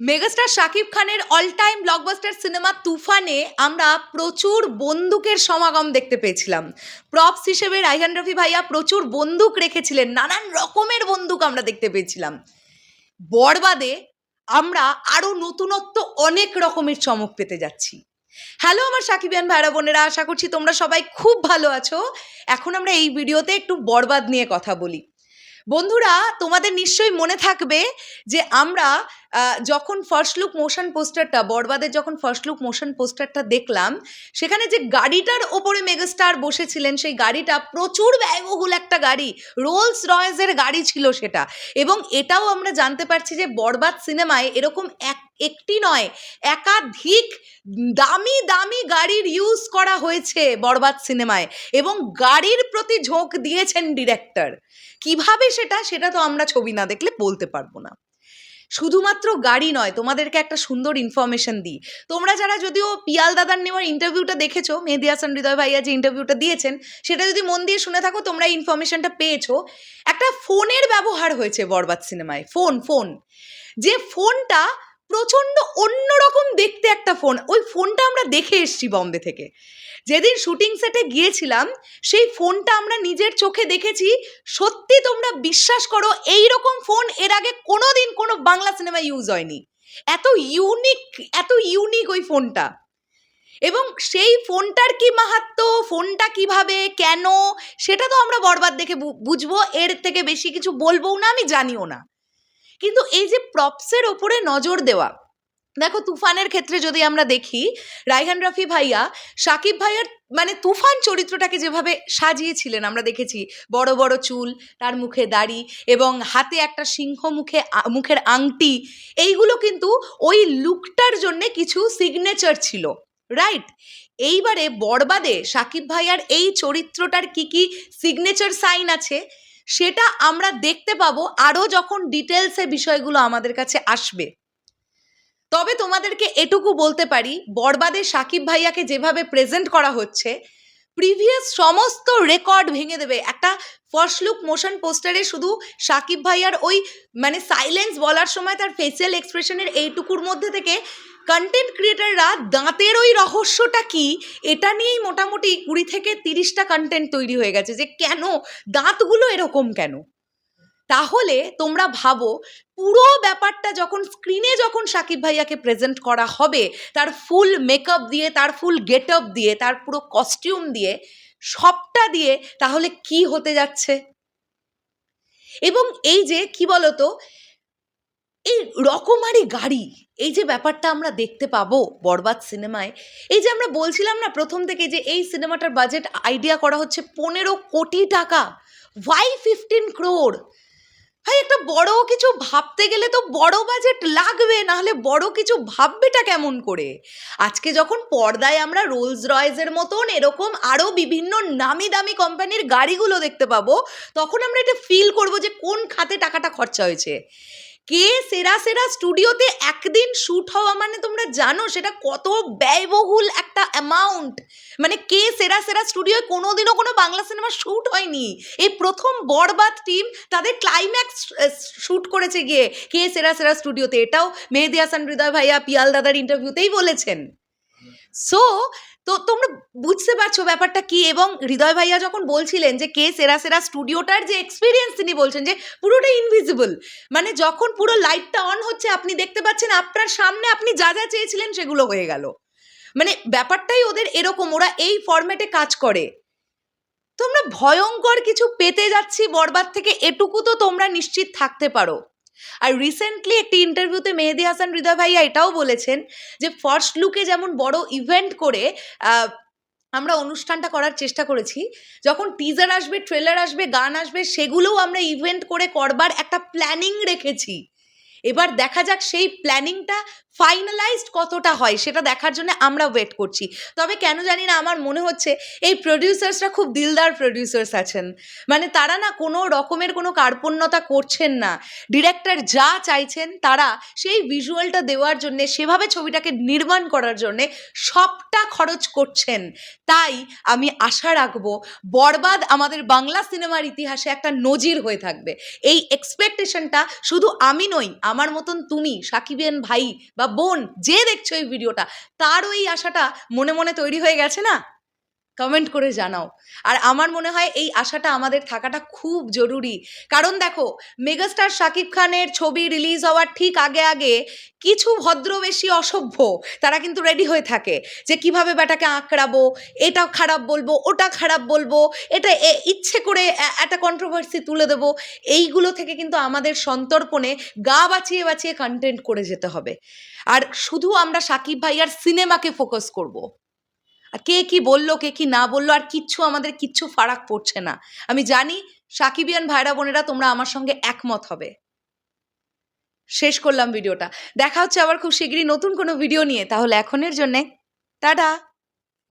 Megastar Shakib খানের all time blockbuster cinema তুফানে আমরা প্রচুর বন্দুকের সমাগম দেখতে পেয়েছিলাম। প্রপস হিসেবে রাইহান রফি ভাইয়া প্রচুর বন্দুক রেখেছিলেন, নানান রকমের বন্দুক আমরা দেখতে পেয়েছিলাম। বরবাদে আমরা আরও নতুনত্ব অনেক রকমের চমক পেতে যাচ্ছি। হ্যালো আমার সাকিবিয়ান ভাইরা বোনেরা, আশা করছি তোমরা সবাই খুব ভালো আছো। এখন আমরা এই ভিডিওতে একটু বরবাদ নিয়ে কথা বলি। বন্ধুরা, তোমাদের নিশ্চয়ই মনে থাকবে যে আমরা যখন ফার্স্ট লুক মোশন পোস্টারটা বরবাদের যখন ফার্স্ট লুক মোশন পোস্টারটা দেখলাম, সেখানে যে গাড়িটার ওপরে মেগাস্টার বসেছিলেন, সেই গাড়িটা প্রচুর ব্যয়বহুল একটা গাড়ি রোলস রয়েসের গাড়ি ছিল সেটা। এবং এটাও আমরা জানতে পারছি যে বরবাদ সিনেমায় এরকম এক, একটি নয়, একাধিক দামি দামি গাড়ির ইউজ করা হয়েছে বরবাদ সিনেমায়। এবং গাড়ির প্রতি ঝোঁক দিয়েছেন ডিরেক্টর কীভাবে সেটা সেটা তো আমরা ছবি না দেখলে বলতে পারব না। শুধুমাত্র গাড়ি নয়, তোমাদেরকে একটা সুন্দর ইনফরমেশন দিই। তোমরা যারা যদিও পিয়াল দাদার নেওয়ার ইন্টারভিউটা দেখেছ, মেহেদি হাসান, হৃদয় ভাইয়া যে ইন্টারভিউটা দিয়েছেন, সেটা যদি মন দিয়ে শুনে থাকো, তোমরা ইনফরমেশনটা পেয়েছ। একটা ফোনের ব্যবহার হয়েছে বরবাদ সিনেমায় ফোন ফোন। যে ফোনটা প্রচণ্ড অন্যরকম দেখতে একটা ফোন। ওই ফোনটা আমরা দেখে এসছি বম্বে থেকে। যেদিন শুটিং সেটে গিয়েছিলাম, সেই ফোনটা আমরা নিজের চোখে দেখেছি। সত্যি তোমরা বিশ্বাস করো এই রকম ফোন এর আগে কোনো দিন কোনো বাংলা সিনেমায় ইউজ হয়নি। এত ইউনিক এত ইউনিক ওই ফোনটা। এবং সেই ফোনটার কি মাহাত্ম ফোনটা কীভাবে, কেন, সেটা তো আমরা বরবাদ দেখে বুঝব। এর থেকে বেশি কিছু বলব না, আমি জানিও না। কিন্তু এই যে প্রপসের ওপরে নজর দেওয়া দেখো, তুফানের ক্ষেত্রে যদি আমরা দেখি রাইহান রাফি ভাইয়া, সাকিব ভাইয়ার মানে তুফান চরিত্রটাকে যেভাবে সাজিয়েছিলেন, আমরা দেখেছি। বড় বড় চুল, তার মুখে দাড়ি এবং হাতে একটা সিংহ মুখে মুখের আংটি, এইগুলো কিন্তু ওই লুকটার জন্যে কিছু সিগনেচার ছিল রাইট এইবারে বরবাদে সাকিব ভাইয়ার এই চরিত্রটার কি কি সিগনেচার সাইন আছে, সেটা আমরা দেখতে পাবো আরও যখন ডিটেলসে বিষয়গুলো আমাদের কাছে আসবে। তবে তোমাদেরকে এটুকু বলতে পারি, বরবাদে সাকিব ভাইয়াকে যেভাবে প্রেজেন্ট করা হচ্ছে প্রিভিয়াস সমস্ত রেকর্ড ভেঙে দেবে। একটা ফার্স্ট লুক মোশন পোস্টারে শুধু সাকিব ভাইয়ার ওই মানে সাইলেন্স বলার সময় তার ফেসিয়াল এক্সপ্রেশনের এইটুকুর মধ্যে থেকে কন্টেন্ট ক্রিয়েটাররা দাঁতের ওই রহস্যটা কি, এটা নিয়েই মোটামুটি কুড়ি থেকে তিরিশটা কন্টেন্ট তৈরি হয়ে গেছে যে কেন, দাঁতগুলো এরকম কেন? তাহলে তোমরা ভাবো, পুরো ব্যাপারটা যখন স্ক্রিনে যখন সাকিব ভাইয়াকে প্রেজেন্ট করা হবে, তার ফুল মেকআপ দিয়ে, তার ফুল গেট দিয়ে, তার পুরো কস্টিউম দিয়ে, সবটা দিয়ে তাহলে কি হতে যাচ্ছে? এবং এই যে, কি বলতো, এই রকমারি গাড়ি, এই যে ব্যাপারটা আমরা দেখতে পাবো বরবাদ সিনেমায়, এই যে আমরা বলছিলাম না প্রথম থেকে যে এই সিনেমাটার বাজেট আইডিয়া করা হচ্ছে পনেরো কোটি টাকা ওয়াই ফিফটিন ক্রোড় ভাই, একটা বড় কিছু ভাবতে গেলে তো বড় বাজেট লাগবে, নাহলে বড় কিছু ভাববেটা কেমন করে? আজকে যখন পর্দায় আমরা রোলস রয়েসের মতন এরকম আরও বিভিন্ন নামি দামি কোম্পানির গাড়িগুলো দেখতে পাবো, তখন আমরা এটা ফিল করব যে কোন খাতে টাকাটা খরচা হয়েছে। কে সেরা সেরা স্টুডিওতে একদিন শ্যুট হওয়া মানে তোমরা জানো? সেটা কত ব্যয়বহুল একটা অ্যামাউন্ট মানে কে সেরা সেরা স্টুডিওয় কোনোদিনও কোনো বাংলা সিনেমা শ্যুট হয়নি। এই প্রথম বরবাদ টিম তাদের ক্লাইম্যাক্স শ্যুট করেছে গিয়ে। কে সেরা সেরা স্টুডিওতে এটাও মেহেদি হাসান, হৃদয় ভাইয়া, পিয়াল দাদার ইন্টারভিউতেই বলেছেন। সো তো তোমরা বুঝতে পারছ ব্যাপারটা কি? এবং হৃদয় ভাইয়া যখন বলছিলেন যে, কে সেরা সেরা স্টুডিওটার যে এক্সপিরিয়েন্স তিনি বলছেন যে পুরোটা ইনভিজিবল মানে যখন পুরো লাইটটা অন হচ্ছে, আপনি দেখতে পাচ্ছেন আপনার সামনে আপনি যা যা চেয়েছিলেন সেগুলো হয়ে গেল। মানে ব্যাপারটাই ওদের এরকম, ওরা এই ফরম্যাটে কাজ করে। তোমরা ভয়ঙ্কর কিছু পেতে যাচ্ছি বরবাদ থেকে, এটুকু তো তোমরা নিশ্চিত থাকতে পারো। আর রিসেন্টলি একটি ইন্টারভিউতে মেহেদি হাসান হৃদয় ভাইয়া এটাও বলেছেন যে ফার্স্ট লুকে যেমন বড় ইভেন্ট করে আমরা অনুষ্ঠানটা করার চেষ্টা করেছি। যখন টিজার আসবে ট্রেলার আসবে, গান আসবে, সেগুলোও আমরা ইভেন্ট করে করবার একটা প্ল্যানিং রেখেছি। এবার দেখা যাক সেই প্ল্যানিংটা ফাইনালাইজড কতটা হয় সেটা দেখার জন্য আমরা ওয়েট করছি। তবে কেন জানি না আমার মনে হচ্ছে এই প্রডিউসার্সরা খুব দিলদার প্রডিউসার্স আছেন। মানে তারা না কোনো রকমের কোনো কার্পণ্যতা করছেন না। ডিরেক্টর যা চাইছেন তারা সেই ভিজুয়ালটা দেওয়ার জন্যে, সেভাবে ছবিটাকে নির্মাণ করার জন্যে সবটা খরচ করছেন। তাই আমি আশা রাখব বরবাদ আমাদের বাংলা সিনেমার ইতিহাসে একটা নজির হয়ে থাকবে। এই এক্সপেকটেশনটা শুধু আমি নই, আমার মতন তুমি সাকিবেন ভাই বা বোন যে দেখছ এই ভিডিওটা তার ওই আশাটা মনে মনে তৈরি হয়ে গেছে না? কমেন্ট করে জানাও। আর আমার মনে হয় এই আশাটা আমাদের থাকাটা খুব জরুরি। কারণ দেখো, মেগাস্টার শাকিব খানের ছবি রিলিজ হওয়ার ঠিক আগে আগে কিছু ভদ্রবেশী অসভ্য, তারা কিন্তু রেডি হয়ে থাকে যে কীভাবে ব্যাটাকে আঁকড়াবো, এটা খারাপ বলব, ওটা খারাপ বলব, এটা ইচ্ছে করে একটা কন্ট্রোভার্সি তুলে দেবো। এইগুলো থেকে কিন্তু আমাদের সন্তর্পণে গা বাঁচিয়ে বাঁচিয়ে কন্টেন্ট করে যেতে হবে। আর শুধু আমরা সাকিব ভাইয়ার সিনেমাকে ফোকাস করব। আর কে কি বলল, কে কি না বলল, আর কিচ্ছু আমাদের কিচ্ছু ফারাক পড়ছে না। আমি জানি সাকিবিয়ান ভাইরা বোনেরা তোমরা আমার সঙ্গে একমত হবে। শেষ করলাম ভিডিওটা। দেখা হচ্ছে আবার খুব শীঘ্রই নতুন কোনো ভিডিও নিয়ে। তাহলে এখনের জন্যে, টাটা!